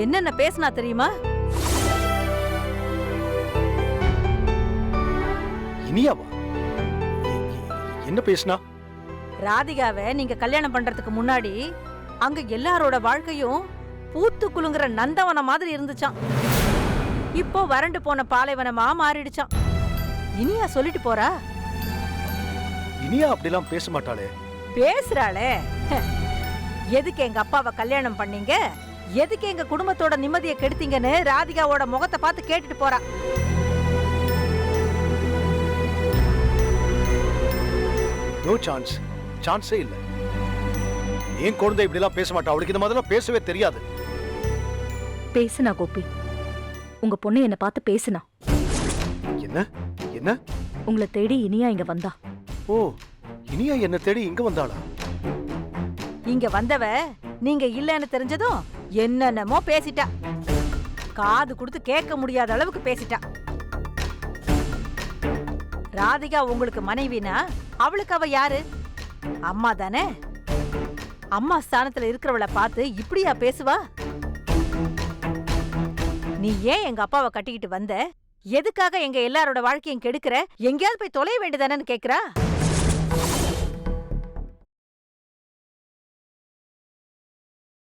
என்னென்ன பேசினா தெரியுமா? இனியாவா? என்ன பேசுனா? ராதிகாவை நீங்க கல்யாணம் பண்றதுக்கு முன்னாடி அங்க எல்லாரோட வாழ்க்கையும் பூத்து குலுங்குற நந்தவனம் மாதிரி இருந்துச்சாம். இப்போ வறண்டு போன பாலைவனமா மாறிடுச்சாம். இனியா சொல்லிட்டு போறா? இனியா அப்படிலாம் பேச மாட்டாளே. பேசுறாளே. எதுக்கு எங்க அப்பாவை கல்யாணம் பண்ணீங்க? எதுக்கு எங்க குடும்பத்தோட நிம்மதியை கெடுத்தீங்கன்னு ராதிகாவோட முகத்தை பார்த்து கேட்டுட்டு போறா. நோ சான்ஸ் சான்ஸே இல்ல. ஏன் குழந்தை இப்படிலாம் பேச மாட்டா. அவளுக்கு இந்த மாதிரிலாம் பேசவே தெரியாது. பேசுனா கோபி. உங்க பொண்ணு என்ன பார்த்து பேசுனா. என்ன? என்ன? உங்களை தேடி இனியா இங்க வந்தா. ஓ இனியா என்ன தேடி இங்க வந்தாளா? இங்க வந்தவ நீங்க இல்லைன்னு தெரிஞ்சதும் என்னென்னமோ பேசிட்டா. காது கொடுத்து கேட்க முடியாத அளவுக்கு பேசிட்டா. ராதிகா உங்களுக்கு மனைவினா அவளுக்கு அவ யாரு? அம்மா தானே? அம்மா ஸ்தானத்துல இருக்கிறவளை பார்த்து இப்படியா பேசுவா? நீ ஏன் எங்க அப்பாவை கட்டிக்கிட்டு வந்த? எதுக்காக எங்க எல்லாரோட வாழ்க்கையும் கெடுக்கிற? எங்கேயாவது போய் தொலைய வேண்டியதானேன்னு கேக்குறா?